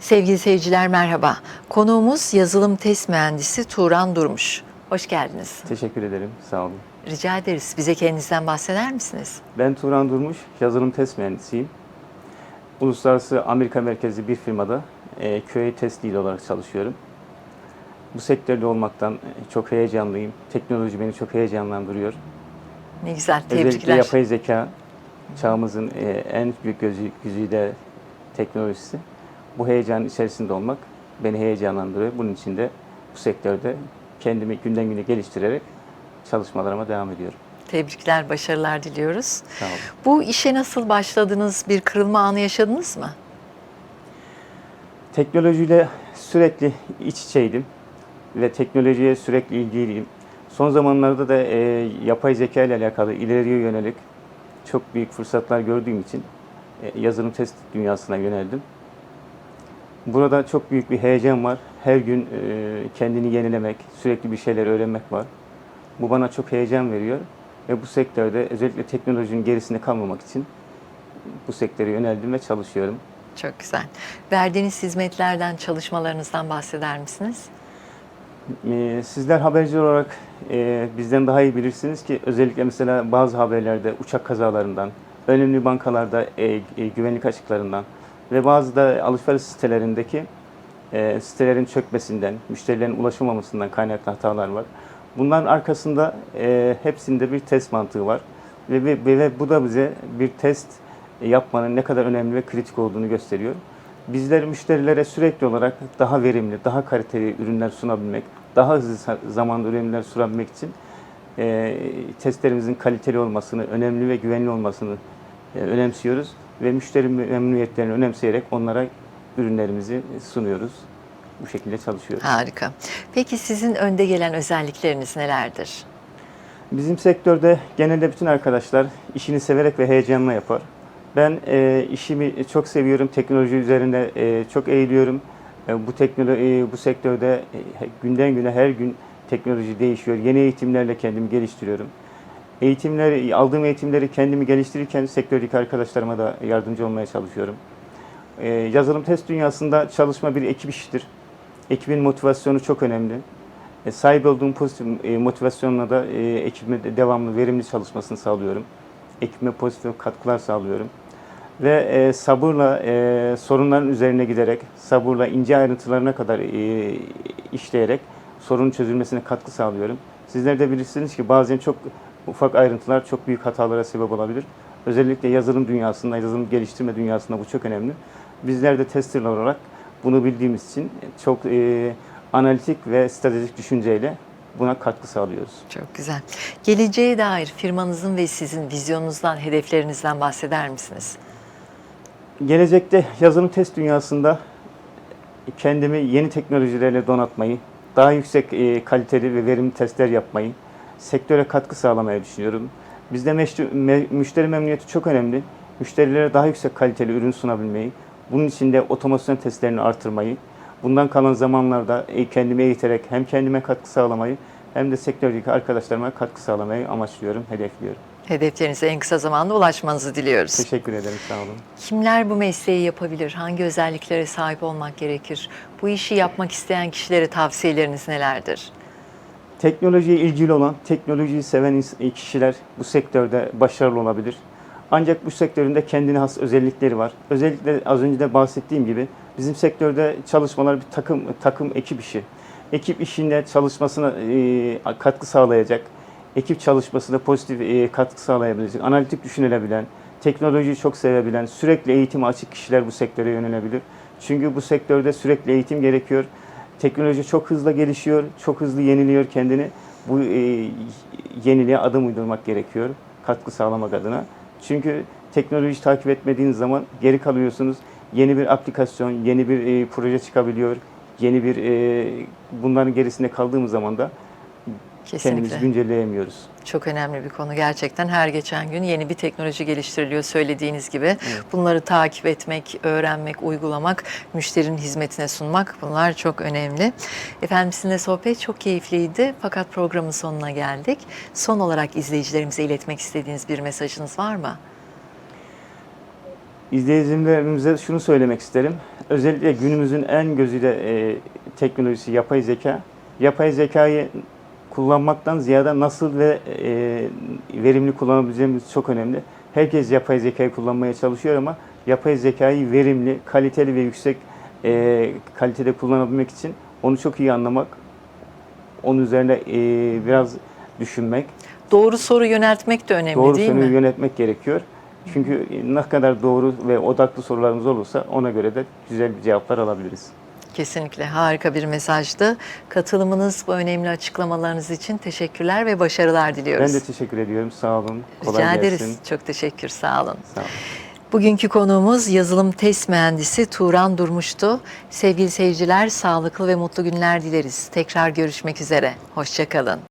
Sevgili seyirciler merhaba. Konuğumuz yazılım test mühendisi Turan Durmuş. Hoş geldiniz. Teşekkür ederim, sağ olun. Rica ederiz. Bize kendinizden bahseder misiniz? Ben Turan Durmuş, yazılım test mühendisiyim. Uluslararası Amerika merkezli bir firmada e, QA test lead olarak çalışıyorum. Bu sektörde olmaktan e, çok heyecanlıyım. Teknoloji beni çok heyecanlandırıyor. Ne güzel. Özellikle Tebrikler. yapay zeka çağımızın e, en büyük gözü, güzide teknolojisi. Bu heyecanın içerisinde olmak beni heyecanlandırıyor. Bunun için de bu sektörde kendimi günden güne geliştirerek çalışmalarıma devam ediyorum. Tebrikler, başarılar diliyoruz. Sağ olun. Bu işe nasıl başladınız? Bir kırılma anı yaşadınız mı? Teknolojiyle sürekli iç içeydim ve teknolojiye sürekli ilgiliyim. Son zamanlarda da e, yapay zeka ile alakalı ileriye yönelik çok büyük fırsatlar gördüğüm için e, yazılım test dünyasına yöneldim. Burada çok büyük bir heyecan var. Her gün e, kendini yenilemek, sürekli bir şeyler öğrenmek var. Bu bana çok heyecan veriyor ve bu sektörde özellikle teknolojinin gerisinde kalmamak için bu sektöre yöneldim ve çalışıyorum. Çok güzel. Verdiğiniz hizmetlerden, çalışmalarınızdan bahseder misiniz? Ee, Sizler haberci olarak e, bizden daha iyi bilirsiniz ki özellikle mesela bazı haberlerde uçak kazalarından, önemli bankalarda e, e, güvenlik açıklarından ve bazı da alışveriş sitelerindeki e, sitelerin çökmesinden, müşterilerin ulaşamamasından kaynaklı hatalar var. Bunların arkasında e, hepsinde bir test mantığı var ve, ve, ve bu da bize bir test yapmanın ne kadar önemli ve kritik olduğunu gösteriyor. Bizler müşterilere sürekli olarak daha verimli, daha kaliteli ürünler sunabilmek, daha hızlı zamanda ürünler sunabilmek için e, testlerimizin kaliteli olmasını, önemli ve güvenli olmasını e, önemsiyoruz ve müşteri memnuniyetlerini önemseyerek onlara ürünlerimizi sunuyoruz. Bu şekilde çalışıyoruz. Harika. Peki sizin önde gelen özellikleriniz nelerdir? Bizim sektörde genelde bütün arkadaşlar işini severek ve heyecanla yapar. Ben e, işimi çok seviyorum. Teknoloji üzerinde e, çok eğiliyorum. E, bu teknoloji bu sektörde e, günden güne her gün teknoloji değişiyor. Yeni eğitimlerle kendimi geliştiriyorum. Eğitimleri aldığım eğitimleri kendimi geliştirirken sektördeki arkadaşlarıma da yardımcı olmaya çalışıyorum. E, yazılım test dünyasında çalışma bir ekip işidir. Ekibin motivasyonu çok önemli. E, sahip olduğum pozitif e, motivasyonla da e, ekibime de devamlı verimli çalışmasını sağlıyorum. Ekibime pozitif katkılar sağlıyorum. Ve e, sabırla e, sorunların üzerine giderek, sabırla ince ayrıntılarına kadar e, işleyerek sorunun çözülmesine katkı sağlıyorum. Sizler de bilirsiniz ki bazen çok ufak ayrıntılar çok büyük hatalara sebep olabilir. Özellikle yazılım dünyasında, yazılım geliştirme dünyasında bu çok önemli. Bizler de testerler olarak bunu bildiğimiz için çok e, analitik ve stratejik düşünceyle buna katkı sağlıyoruz. Çok güzel. Geleceğe dair firmanızın ve sizin vizyonunuzdan, hedeflerinizden bahseder misiniz? Gelecekte yazılım test dünyasında kendimi yeni teknolojilerle donatmayı, daha yüksek e, kaliteli ve verimli testler yapmayı, sektöre katkı sağlamayı düşünüyorum. Bizde müşteri memnuniyeti çok önemli. Müşterilere daha yüksek kaliteli ürün sunabilmeyi, bunun için de otomasyon testlerini artırmayı, bundan kalan zamanlarda e, kendimi eğiterek hem kendime katkı sağlamayı hem de sektördeki arkadaşlarıma katkı sağlamayı amaçlıyorum, hedefliyorum. Hedeflerinize en kısa zamanda ulaşmanızı diliyoruz. Teşekkür ederim, sağ olun. Kimler bu mesleği yapabilir? Hangi özelliklere sahip olmak gerekir? Bu işi yapmak isteyen kişilere tavsiyeleriniz nelerdir? Teknolojiye ilgili olan, teknolojiyi seven kişiler bu sektörde başarılı olabilir. Ancak bu sektörün de kendine has özellikleri var. Özellikle az önce de bahsettiğim gibi bizim sektörde çalışmalar bir takım takım ekip işi. Ekip işinde çalışmasına e, katkı sağlayacak, ekip çalışmasına pozitif e, katkı sağlayabilecek, analitik düşünülebilen, teknolojiyi çok sevebilen, sürekli eğitime açık kişiler bu sektöre yönelebilir. Çünkü bu sektörde sürekli eğitim gerekiyor. Teknoloji çok hızlı gelişiyor, çok hızlı yeniliyor kendini. Bu e, yeniliğe adım uydurmak gerekiyor katkı sağlamak adına. Çünkü teknolojiyi takip etmediğiniz zaman geri kalıyorsunuz. Yeni bir aplikasyon, yeni bir e, proje çıkabiliyor. Yeni bir e, bunların gerisinde kaldığımız zaman da kendimizi Kesinlikle. güncelleyemiyoruz. Çok önemli bir konu gerçekten. Her geçen gün yeni bir teknoloji geliştiriliyor söylediğiniz gibi. Bunları takip etmek, öğrenmek, uygulamak, müşterinin hizmetine sunmak bunlar çok önemli. Efendim sizinle sohbet çok keyifliydi fakat programın sonuna geldik. Son olarak izleyicilerimize iletmek istediğiniz bir mesajınız var mı? İzleyicilerimize şunu söylemek isterim. Özellikle günümüzün en gözüyle e, teknolojisi yapay zeka. Yapay zekayı kullanmaktan ziyade nasıl ve e, verimli kullanabileceğimiz çok önemli. Herkes yapay zekayı kullanmaya çalışıyor ama yapay zekayı verimli, kaliteli ve yüksek e, kalitede kullanabilmek için onu çok iyi anlamak, onun üzerine e, biraz düşünmek, Doğru soru yöneltmek de önemli doğru değil soruyu mi? yönetmek gerekiyor. Çünkü ne kadar doğru ve odaklı sorularımız olursa ona göre de güzel cevaplar alabiliriz. Kesinlikle harika bir mesajdı. Katılımınız, bu önemli açıklamalarınız için teşekkürler ve başarılar diliyoruz. Ben de teşekkür ediyorum. Sağ olun. Kolay Rica gelsin. ederiz. Çok teşekkür, sağ olun. Sağ olun. Bugünkü konuğumuz yazılım test mühendisi Turan Durmuş'tu. Sevgili seyirciler, sağlıklı ve mutlu günler dileriz. Tekrar görüşmek üzere. Hoşçakalın.